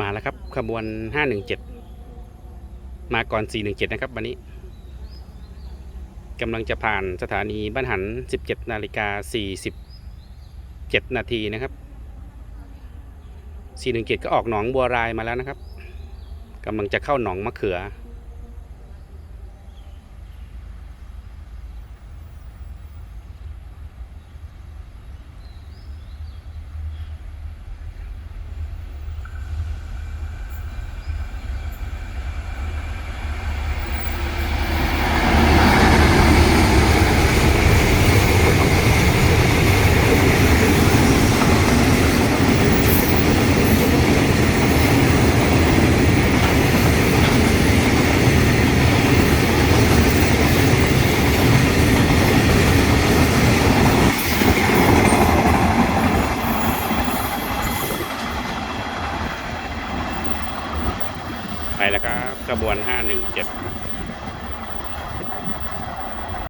มาแล้วครับขบวน 517 มาก่อน 417 นะครับ วันนี้กำลังจะผ่านสถานีบ้านหัน 17 นาฬิกา 47 นาทีนะครับ 417 ก็ออกหนองบัวรายมาแล้วนะครับกำลังจะเข้าหนองมะเขือ แล้วครับขบวน 517